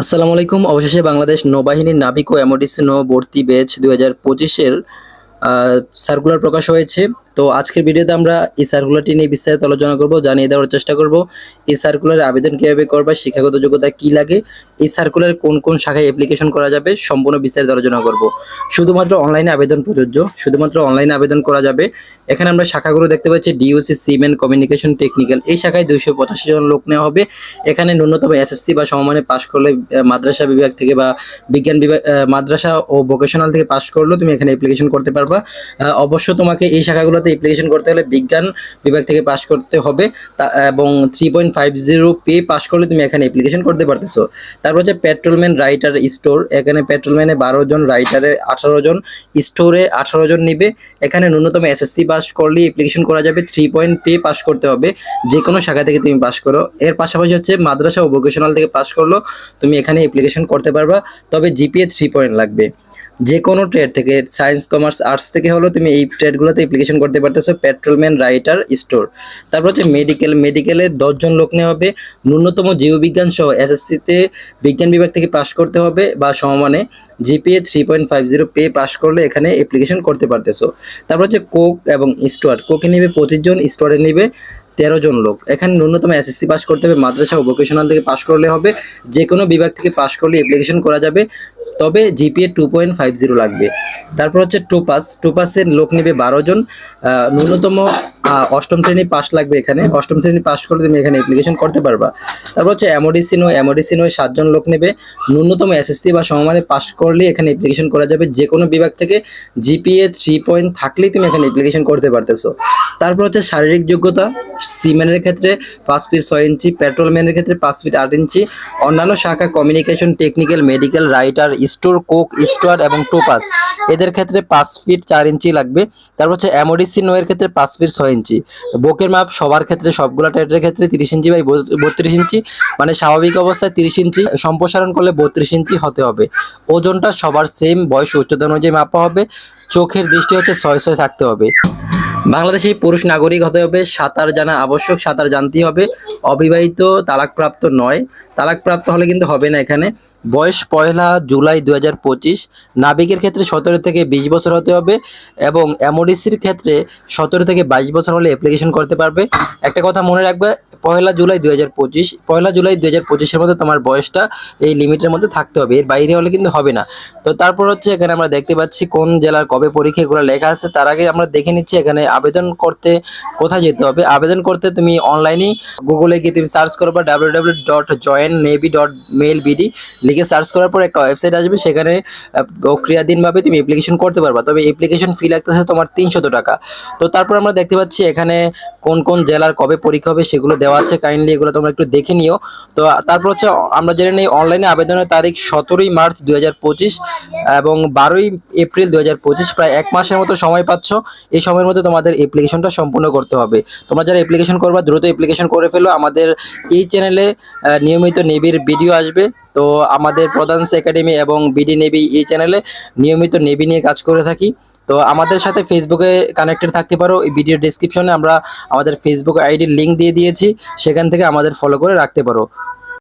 আসসালামু আলাইকুম। অবশেষে বাংলাদেশ নৌবাহিনীর নাবিক ও এমওডিসি নৌ ভর্তি ব্যাচ দু হাজার পঁচিশের সার্কুলার প্রকাশ হয়েছে। তো আজকের ভিডিওতে আমরা এই সার্কুলারটি নিয়ে বিস্তারিত আলোচনা করব, জানিয়ে দেওয়ার চেষ্টা করব এই সার্কুলারে আবেদন কীভাবে করবা, শিক্ষাগত যোগ্যতা কী লাগে, এই সার্কুলারে কোন কোন শাখায় অ্যাপ্লিকেশন করা যাবে সম্পূর্ণ বিস্তারিত আলোচনা করব। শুধুমাত্র অনলাইনে আবেদন প্রযোজ্য, শুধুমাত্র অনলাইনে আবেদন করা যাবে। এখানে আমরা শাখাগুলো দেখতে পাচ্ছি ডিউসি সিমেন কমিউনিকেশন টেকনিক্যাল এই শাখায় দুইশো পঁচাশি জন লোক নেওয়া হবে। এখানে ন্যূনতম এসএসসি বা সমমানে পাশ করলে মাদ্রাসা বিভাগ থেকে বা বিজ্ঞান বিভাগ মাদ্রাসা ও ভোকেশনাল থেকে পাশ করলেও তুমি এখানে অ্যাপ্লিকেশন করতে পারবা। অবশ্য তোমাকে এই শাখাগুলোতে অ্যাপ্লিকেশন করতে হলে বিজ্ঞান বিভাগ থেকে পাশ করতে হবে। এবং থ্রি পয়েন্ট ফাইভ জিরো পে পাশ করলে তুমি এখানে অ্যাপ্লিকেশন করতে পারতেছো। তারপর হচ্ছে পেট্রোলম্যান রাইটার স্টোর এখানে পেট্রোলম্যানে বারো জন রাইটারে আঠারো জন স্টোরে আঠারো জন নিবে। এখানে ন্যূনতম এসএসসি পাস করলে অ্যাপ্লিকেশন করা যাবে থ্রি পয়েন্ট পে পাস করতে হবে। যে কোনো শাখা থেকে তুমি পাস করো। এর পাশাপাশি হচ্ছে মাদ্রাসা ও ভোকেশনাল থেকে পাস করল তুমি এখানে অ্যাপ্লিকেশন করতে পারবা। তবে জিপিএ থ্রি পয়েন্ট লাগবে। যে কোনো ট্রেড থেকে সায়েন্স কমার্স আর্টস থেকে হলেও তুমি এই ট্রেডগুলোতে অ্যাপ্লিকেশন করতে পারতেছো পেট্রোলম্যান রাইটার স্টোর তারপর হচ্ছে মেডিকেল মেডিকেলের দশজন লোক নেওয়া হবে। ন্যূনতম জীববিজ্ঞান সহ এসএসসিতে বিজ্ঞান বিভাগ থেকে পাশ করতে হবে বা সমমানে। GPA three point five zero pay pass করলে এখানে অ্যাপ্লিকেশন করতে পারতেছো। তারপর হচ্ছে কোক এবং স্টোয়ার কোকে নেবে পঁচিশ জন স্টোয়ারে নেবে তেরো জন লোক। এখানে ন্যূনতম এসএসসি পাস করতে হবে, মাদ্রাসা ও ভোকেশনাল থেকে পাস করলে হবে। যে কোনো বিভাগ থেকে পাস করলে অ্যাপ্লিকেশন করা যাবে। তবে GPA two point five zero লাগবে। তারপর হচ্ছে টোপাস টোপাসের লোক নেবে বারো জন। ন্যূনতম অষ্টম শ্রেণি পাস লাগবে এখানে। অষ্টম শ্রেণি পাস করলে তুমি এখানে অ্যাপ্লিকেশন করতে পারবা। তারপর হচ্ছে অ্যামোডিসিনো অ্যামোডিসিনো সাতজন লোক নেবে। ন্যূনতম এসএসসি বা সমমানে পাস করলে এখানে অ্যাপ্লিকেশন করা যাবে। যে কোনো বিভাগ থেকে জিপিএ থ্রি পয়েন্ট থাকলেই তুমি এখানে অ্যাপ্লিকেশন করতে পারতেছো। তারপর হচ্ছে শারীরিক যোগ্যতা, সিমেনের ক্ষেত্রে পাঁচ ফিট ছয় ইঞ্চি পেট্রোলম্যানের ক্ষেত্রে পাঁচ ফিট আট ইঞ্চি। অন্যান্য শাখা communication technical medical writer store cook steward এবং টোপাস এদের ক্ষেত্রে পাঁচ ফিট চার ইঞ্চি লাগবে। তারপর হচ্ছে অ্যামোডিসি নোয়ের ক্ষেত্রে পাঁচ ফিট ছয় ইঞ্চি। বুকের মাপ সবার ক্ষেত্রে সবগুলো ট্রেডের ক্ষেত্রে তিরিশ ইঞ্চি বাই বত্রিশ ইঞ্চি। মানে স্বাভাবিক অবস্থায় তিরিশ ইঞ্চি। সম্প্রসারণ করলে বত্রিশ ইঞ্চি হতে হবে। ওজনটা সবার সেম বয়স উচ্চতা অনুযায়ী মাপা হবে। চোখের দৃষ্টি হচ্ছে ছয় ছয় থাকতে হবে। বাংলাদেশি পুরুষ নাগরিক হতে হবে সাঁতার জানা আবশ্যক সাঁতার জানতেই হবে। অবিবাহিত, তালাকপ্রাপ্ত নয়। তালাকপ্রাপ্ত হলে কিন্তু হবে না এখানে। বয়স পয়লা জুলাই দু হাজার পঁচিশ। নাবিকের ক্ষেত্রে সতেরো থেকে বিশ বছর হতে হবে এবং এমওডিসির ক্ষেত্রে সতেরো থেকে বাইশ বছর হলে অ্যাপ্লিকেশন করতে পারবে। একটা কথা মনে রাখবে, পয়লা জুলাই দু হাজার পঁচিশ, পয়লা জুলাই দু হাজার পঁচিশের মধ্যে তোমার বয়সটা এই লিমিটের মধ্যে থাকতে হবে। এর বাইরে হলে কিন্তু হবে না। তো তারপর হচ্ছে এখানে আমরা দেখতে পাচ্ছি কোন জেলার কবে পরীক্ষা এগুলো লেখা আছে। তার আগে আমরা দেখে নিচ্ছি এখানে আবেদন করতে কোথায় যেতে হবে। আবেদন করতে তুমি অনলাইনেই গুগলে গিয়ে তুমি সার্চ করবা W W dot join navy dot mil BD লিখে সার্চ করার পর একটা ওয়েবসাইট আসবে, সেখানে প্রক্রিয়াধীনভাবে তুমি অ্যাপ্লিকেশন করতে পারবা। তবে অ্যাপ্লিকেশন ফি লাগতেছে তোমার তিনশত টাকা। তো তারপর আমরা দেখতে পাচ্ছি এখানে কোন কোন জেলার কবে পরীক্ষা হবে সেগুলো দেওয়া আছে। কাইন্ডলি এগুলো তোমরা একটু দেখে নিও। তো তারপর হচ্ছে, আমরা জেনে নিই অনলাইনে আবেদনের তারিখ সতেরোই মার্চ দুই হাজার পঁচিশ এবং বারোই এপ্রিল দুই হাজার পঁচিশ, প্রায় এক মাসের মতো সময় পাচ্ছ। এই সময়ের মধ্যে তোমাদের অ্যাপ্লিকেশনটা সম্পূর্ণ করতে হবে। তোমরা যারা অ্যাপ্লিকেশন করবা, দ্রুত অ্যাপ্লিকেশন করে ফেলো। আমাদের এই চ্যানেলে নিয়মিত নেভির ভিডিও আসবে। তো আমাদের প্রধান একাডেমি এবং বিডি নেভি এই চ্যানেলে নিয়মিত নেভি নিয়ে কাজ করে থাকি। তো আমাদের সাথে ফেসবুকে কানেক্টেড থাকতে পারো। এই ভিডিও ডিসক্রিপশনে আমরা আমাদের ফেসবুক আইডির লিঙ্ক দিয়ে দিয়েছি। সেখান থেকে আমাদের ফলো করে রাখতে পারো।